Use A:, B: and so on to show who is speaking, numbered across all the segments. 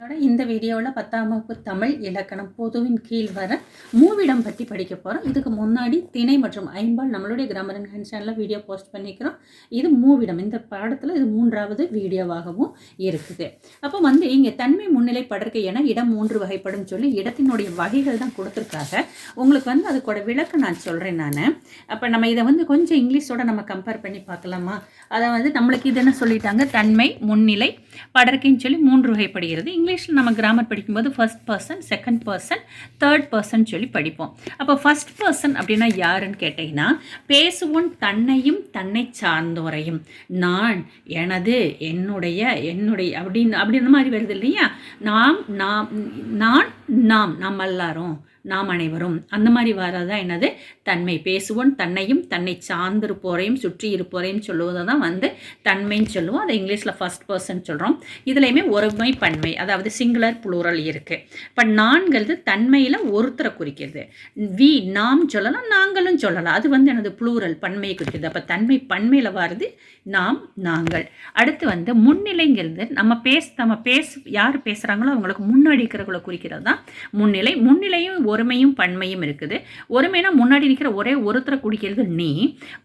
A: இதோட இந்த வீடியோவில் பத்தாம் வகுப்பு தமிழ் இலக்கணம் பொதுவின் கீழ் வர மூவிடம் பற்றி படிக்க போகிறோம் இதுக்கு முன்னாடி திணை மற்றும் ஐம்பால் நம்மளுடைய கிராமர் அண்ட் ஹேண்ட் சேனலில் வீடியோ போஸ்ட் பண்ணிக்கிறோம். இது மூவிடம் இந்த பாடத்தில் இது மூன்றாவது வீடியோவாகவும் இருக்குது. அப்போ வந்து இங்கே தன்மை முன்னிலை படர்க்கை என இடம் மூன்று வகைப்படும் சொல்லி இடத்தினுடைய வகைகள் தான் கொடுத்துருக்காங்க. உங்களுக்கு வந்து அதுக்கூட விளக்கம் நான் சொல்கிறேன் நான். அப்போ நம்ம இதை வந்து கொஞ்சம் இங்கிலீஷோட நம்ம கம்பேர் பண்ணி பார்க்கலாமா? அதை வந்து நம்மளுக்கு இது என்ன சொல்லிட்டாங்க? தன்மை முன்னிலை படர்க்கைன்னு சொல்லி மூன்று வகைப்படுகிறது. இங்கிலீஷில் நம்ம கிராமர் படிக்கும்போது first person second person third person சொல்லி படிப்போம். அப்போ ஃபர்ஸ்ட் பர்சன் அப்படின்னா யாருன்னு கேட்டிங்கன்னா பேசுவோன் தன்னையும் தன்னை சார்ந்தோரையும். நான் எனது என்னுடைய என்னுடைய அப்படின்னு அப்படின்ற மாதிரி வருது இல்லையா? நாம் நாம் நான் நாம் நாம் எல்லாரும் நாம் அனைவரும். அந்த மாதிரி வரதான் என்னது? தன்மை பேசுவோம் தன்னையும் தன்னை சார்ந்திருப்போரையும் சுற்றி இருப்போரையும் சொல்லுவதை தான் வந்து தன்மைன்னு சொல்லுவோம். அதை இங்கிலீஷில் ஃபர்ஸ்ட் பர்சன் சொல்கிறோம் இதுலேயுமே ஒருமை பன்மை அதாவது சிங்குலர் புளூரல் இருக்குது இப்போ நான்கிறது தன்மையில் ஒருத்தரை குறிக்கிறது. வி நாம் சொல்லலாம் நாங்களும் சொல்லலாம். அது வந்து எனது புளூரல் பன்மையை குறிக்கிறது. அப்போ தன்மை பன்மையில் வருது நாம் நாங்கள். அடுத்து வந்து முன்னிலைங்கிறது நம்ம பேச நம்ம பேச யார் பேசுகிறாங்களோ அவங்களுக்கு முன்னாடி இருக்கிறவங்களை குறிக்கிறது தான் முன்னிலை. முன்னிலையும் ஒருமையும் பன்மையும் இருக்குது. ஒருமைனா முன்னாடி நிற்கிற ஒரே ஒருத்தரை குறிக்கிறது நீ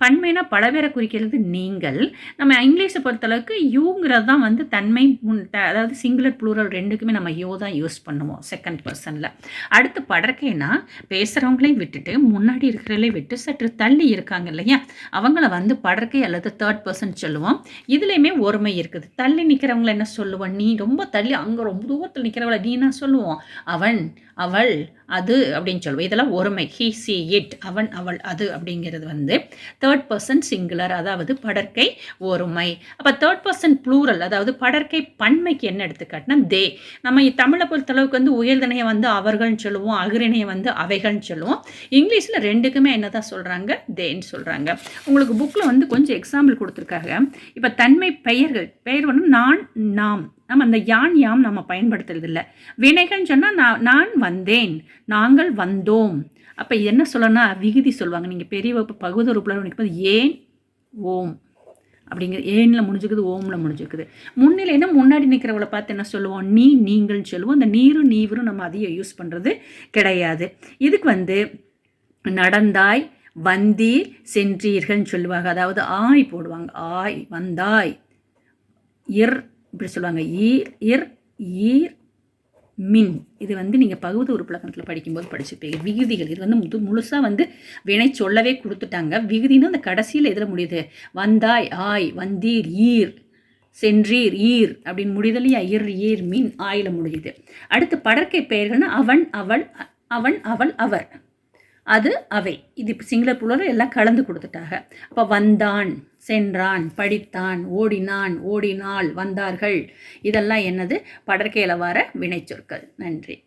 A: பன்மைனா பல பேரை குறிக்கிறது நீங்கள். நம்ம இங்கிலீஷை பொறுத்தளவுக்கு யூங்கிறது தான் வந்து தன்மை அதாவது சிங்குலர் ப்ளூரல் ரெண்டுக்குமே நம்ம யோ தான் யூஸ் பண்ணுவோம் செகண்ட் பர்சனில் அடுத்து படர்க்கைனா பேசுகிறவங்களையும் விட்டுட்டு முன்னாடி இருக்கிறவங்களே விட்டு சற்று தள்ளி இருக்காங்க இல்லையா? அவங்கள வந்து படற்கை அல்லது தேர்ட் பர்சன் சொல்லுவோம். இதுலேயுமே ஒருமை இருக்குது. தள்ளி நிற்கிறவங்கள என்ன சொல்லுவோம் நீ ரொம்ப தள்ளி அங்கே ரொம்ப தூரத்தில் நிற்கிறவங்கள நீ என்ன சொல்லுவோம் அவன் அவள் அது அப்படின்னு சொல்லுவோம். இதெல்லாம் ஒருமை. ஹீ சி இட் அவன் அவள் அது அப்படிங்கிறது வந்து தேர்ட் பர்சன் சிங்குலர் அதாவது படற்கை ஒருமை. அப்போ தேர்ட் பர்சன் ப்ளூரல் அதாவது படற்கை பன்மைக்கு என்ன எடுத்துக்காட்டினா தே நம்ம தமிழை பொறுத்தளவுக்கு வந்து உயர்தனையை வந்து அவர்கள்னு சொல்லுவோம். அகிரிணையை வந்து அவைகள்னு சொல்லுவோம். இங்கிலீஷில் ரெண்டுக்குமே என்ன தான் சொல்கிறாங்க தேன்னு சொல்கிறாங்க உங்களுக்கு புக்கில் வந்து கொஞ்சம் எக்ஸாம்பிள் கொடுத்துருக்காங்க. இப்போ தன்மை பெயர்கள். பெயர் வந்து நான் நாம். நம்ம அந்த யான் யாம் நம்ம பயன்படுத்துறதில்லை. வினைகள்னு சொன்னால் நான் நான் வந்தேன் நாங்கள் வந்தோம். அப்போ என்ன சொல்லணும்னா விகுதி சொல்லுவாங்க. நீங்கள் பெரிய வகுப்பு பகுதி உறுப்பில் நிற்கும்போது ஏன் ஓம். அப்படிங்கிற ஏனில் முடிஞ்சுக்குது ஓமில் முடிஞ்சுக்குது. முன்னிலைன்னா முன்னாடி நிற்கிறவளை பார்த்து என்ன சொல்லுவோம்? நீ நீங்கள்னு சொல்லுவோம். அந்த நீரும் நீவரும் நம்ம அதிகம் யூஸ் பண்ணுறது கிடையாது. இதுக்கு வந்து நடந்தாய் வந்தீர் சென்றீர்கள்னு சொல்லுவாங்க. அதாவது ஆய் போடுவாங்க. ஆய் வந்தாய். இர் இப்படி சொல்லுவாங்க. ஈர் இர் ஈர் மின். இது வந்து நீங்கள் பகுதி உறுப்பிலக்கணத்தில் படிக்கும்போது படிச்சுப்பீங்க விகுதிகள். இது வந்து முது முழுசாக வந்து வினை சொல்லவே கொடுத்துட்டாங்க. விகுதின்னா அந்த கடைசியில் எதில் முடியுது? வந்தாய் ஆய் வந்தீர் ஈர் சென்றீர் ஈர் அப்படின்னு முடியுது இர் ஈர் மின் ஆயில் முடியுது. அடுத்து படற்கை பெயர்கள்னா அவன் அவள் அவன் அவள் அவர். அது அவை. இது இப்போ சிங்கள புலரும் எல்லாம் கலந்து கொடுத்துட்டாங்க. அப்போ வந்தான் சென்றான் படித்தான் ஓடினான் ஓடினாள் வந்தார்கள். இதெல்லாம் என்னது? படற்கையில் வர வினைச்சொற்கள். நன்றி.